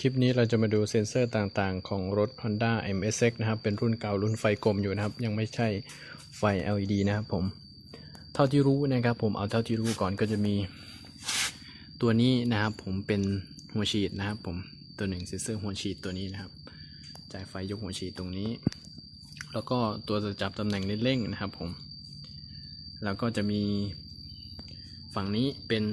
คลิปนี้เราจะมาดูเซ็นเซอร์ต่างๆ ของรถ Honda MSX นะครับ เป็นรุ่นเก่ารุ่นไฟกลมอยู่นะครับ ยังไม่ใช่ไฟ LED นะครับผม เท่าที่รู้นะครับผมเอาเท่าที่รู้ก่อนก็จะมี ตัวนี้นะครับผมเป็นหัวฉีดนะครับผมตัวหนึ่งเซ็นเซอร์หัวฉีดตัวนี้นะครับ จ่ายไฟยกหัวฉีดตรงนี้ แล้วก็ตัวจะจับตำแหน่งเร่งๆนะครับผม แล้วก็จะมีฝั่งนี้เป็น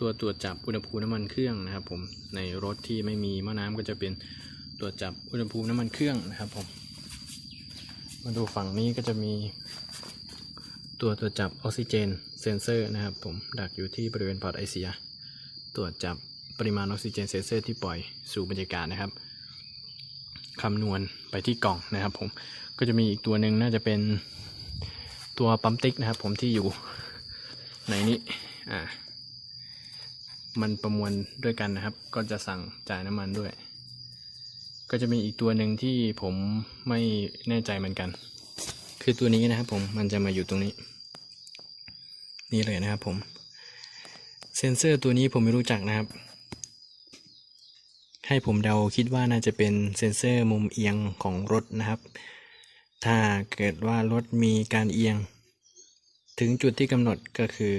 ตัวตรวจจับอุณหภูมิน้ำมันเครื่องนะครับผมในรถที่ไม่มีหม้อน้ำก็จะเป็นตรวจจับอุณหภูมิน้ำมันเครื่องนะครับผมมาดูฝั่งนี้ก็จะมี ตัวตรวจจับออกซิเจนเซนเซอร์นะครับผมดักอยู่ที่บริเวณพอร์ตไอเสีย ตรวจจับปริมาณออกซิเจนเซนเซอร์ที่ปล่อยสู่บรรยากาศนะครับคำนวณไปที่กล่องนะครับผมก็จะมีอีกตัวหนึ่งน่าจะเป็นตัวปั๊มติ๊กนะครับผมที่อยู่ในนี้อ่า มันประมวลด้วยกันนะครับ ก็จะสั่งจ่ายน้ำมันด้วย ก็จะมีอีกตัวหนึ่งที่ผมไม่แน่ใจเหมือนกัน คือตัวนี้นะครับผมมันจะมาอยู่ตรงนี้ นี่เลยนะครับผม เซนเซอร์ตัวนี้ผมไม่รู้จักนะครับ ให้ผมเดาคิดว่าน่าจะเป็นเซนเซอร์มุมเอียงของรถนะครับ ถ้าเกิดว่ารถมีการเอียง ถึงจุดที่กำหนดก็คือ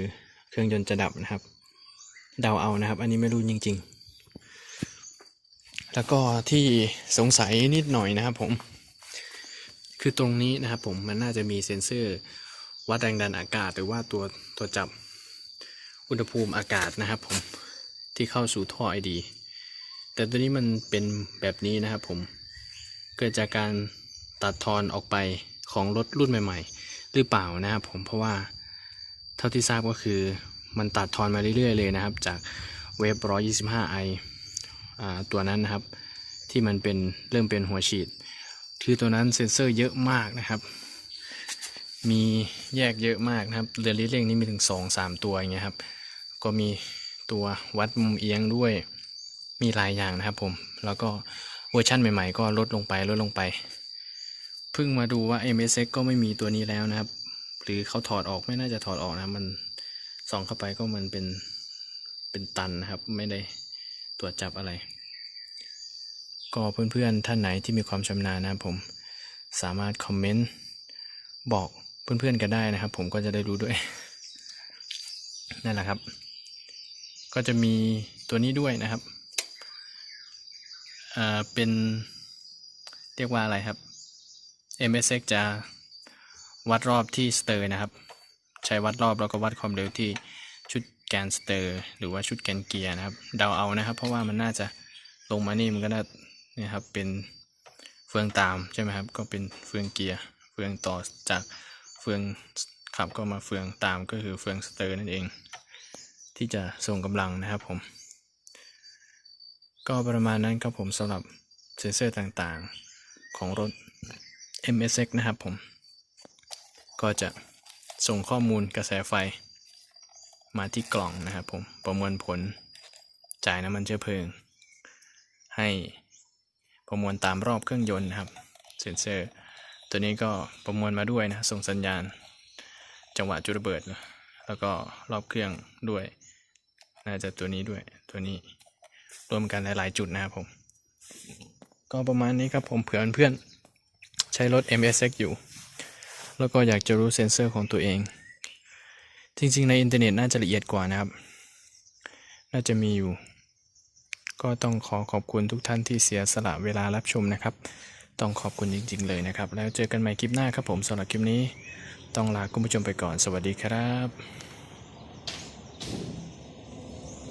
เครื่องยนต์จะดับนะครับ เดาเอานะครับ อันนี้ไม่รู้จริง ๆ แล้วก็ที่สงสัยนิดหน่อยนะครับผม คือตรงนี้นะครับผมมันน่าจะมีเซ็นเซอร์วัดแรงดันอากาศ หรือว่าตัวตัวจับอุณหภูมิอากาศนะครับผมที่เข้าสู่ท่อไอดี แต่ตัวนี้มันเป็นแบบนี้นะครับผม เกิดจากการตัดทอนออกไปของรถรุ่นใหม่ ๆ หรือเปล่านะครับผมเพราะว่าเท่าที่ทราบก็คือ มันตัดทอนมาเรื่อยๆเลยนะครับ จากเวฟ 125i อ่าตัวนั้นนะครับ ที่มันเป็นเริ่มเป็นหัวฉีด คือตัวนั้นเซ็นเซอร์เยอะมากนะครับ มีแยกเยอะมากนะครับเรือลิเร่งนี่มีถึง 2-3 ตัวอย่างเงี้ยครับ ก็มีตัววัดมุมเอียงด้วย มีหลายอย่างนะครับผม แล้วก็เวอร์ชั่นใหม่ๆ ก็ลดลงไปลดลงไป เพิ่งมาดูว่า MSX ก็ไม่มีตัวนี้แล้วนะครับ หรือเขาถอดออกไม่น่าจะถอดออกนะมัน ส่องเข้าไปก็มันเป็นเป็นตันนะครับ ไม่ได้ตรวจจับอะไร ก็เพื่อนๆท่านไหนที่มีความชำนาญนะครับผมสามารถคอมเมนต์บอกเพื่อนๆกันได้นะครับ ผมก็จะได้รู้ด้วยนั่นแหละครับ ก็จะมีตัวนี้ด้วยนะครับอ่าเป็นเรียกว่าอะไรครับ MSX จะวัดรอบที่สเตอร์นะครับ ใช้วัดรอบแล้วก็วัดความเร็วที่ชุดแกนสเตอร์หรือว่าชุดแกนเกียร์นะครับเดาเอานะครับ เพราะว่ามันน่าจะลงมานี่มันก็น่าเนี่ยครับเป็นเฟืองตามใช่ไหมครับก็เป็นเฟืองเกียร์เฟืองต่อจากเฟืองขับก็มาเฟืองตามก็คือเฟืองสเตอร์นั่นเอง ที่จะส่งกำลังนะครับผม ก็ประมาณนั้นครับผมสำหรับเซนเซอร์ต่างๆของรถ MSX นะครับผม ก็จะ ส่งข้อมูลกระแสไฟ มาที่กล่องนะครับผม ประมวลผล จ่ายน้ำมันเชื้อเพลิง ให้ประมวลตามรอบเครื่องยนต์นะครับ เซนเซอร์ ตัวนี้ก็ประมวลมาด้วยนะ ส่งสัญญาณ จังหวะจุดระเบิด แล้วก็รอบเครื่องด้วย น่าจะตัวนี้ด้วย ตัวนี้ รวมกันหลาย ๆ จุดนะครับผม ก็ประมาณนี้ครับผม เผื่อเพื่อนใช้รถ MSX อยู่ แล้วก็อยากจะรู้เซนเซอร์ของตัวเอง จริงๆ ในอินเทอร์เน็ตน่าจะละเอียดกว่านะครับ น่าจะมีอยู่ ก็ต้องขอขอบคุณทุกท่านที่เสียสละเวลารับชมนะครับ ต้องขอบคุณจริง ๆ เลยนะครับ แล้วเจอกันใหม่คลิปหน้าครับผมสำหรับคลิปนี้ ต้องลาคุณผู้ชมไปก่อน สวัสดีครับ